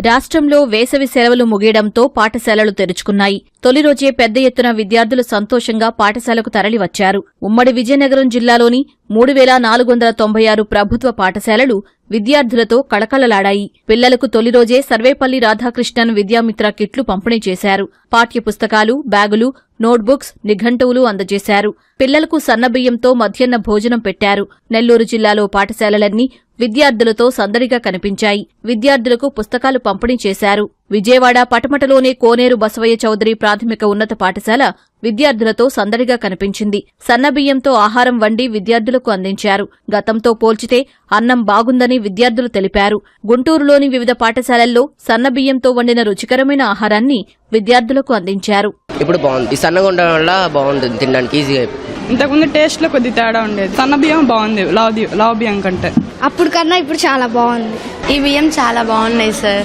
రాష్ట్రంలో వేసవి సెలవులు ముగియడంతో పాఠశాలలు తెరుచుకున్నాయి. తొలి రోజే పెద్ద ఎత్తున విద్యార్థులు సంతోషంగా పాఠశాలకు తరలివచ్చారు. ఉమ్మడి విజయనగరం జిల్లాలోని మూడు వేల నాలుగు వందల తొంభై ఆరు ప్రభుత్వ పాఠశాలలు విద్యార్థులతో కళకళలాడాయి. పిల్లలకు తొలి రోజే సర్వేపల్లి రాధాకృష్ణన్ విద్యామిత్ర కిట్లు పంపిణీ చేశారు. పాఠ్య పుస్తకాలు బ్యాగులు నోట్బుక్స్ నిఘంటువులు అందజేశారు. పిల్లలకు సన్నబియ్యంతో మధ్యాహ్న భోజనం పెట్టారు. నెల్లూరు జిల్లాలో పాఠశాలలన్నీ విద్యార్థులతో సందడిగా కనిపించాయి. విద్యార్థులకు పుస్తకాలు పంపిణీ చేశారు. విజయవాడ పటమటలోని కోనేరు బసవయ్య చౌదరి ప్రాథమిక ఉన్నత పాఠశాల విద్యార్థులతో సందడిగా కనిపించింది. సన్నబియ్యంతో ఆహారం వండి విద్యార్థులకు అందించారు. గతంతో పోల్చితే అన్నం బాగుందని విద్యార్థులు తెలిపారు. గుంటూరులోని వివిధ పాఠశాలల్లో సన్నబియ్యంతో వండిన రుచికరమైన ఆహారాన్ని విద్యార్థులకు అందించారు. ఇప్పుడు బాగుంది. ఈ సన్నగా ఉండడం వల్ల బాగుంటుంది తినడానికి ఈజీగా. ఇంతకుముందు టేస్ట్లో కొద్ది తేడా ఉండేది. సన్న బియ్యం బాగుంది లావ్ బియ్యం కంటే. అప్పుడు కన్నా ఇప్పుడు చాలా బాగుంది. ఈ బియ్యం చాలా బాగున్నాయి సార్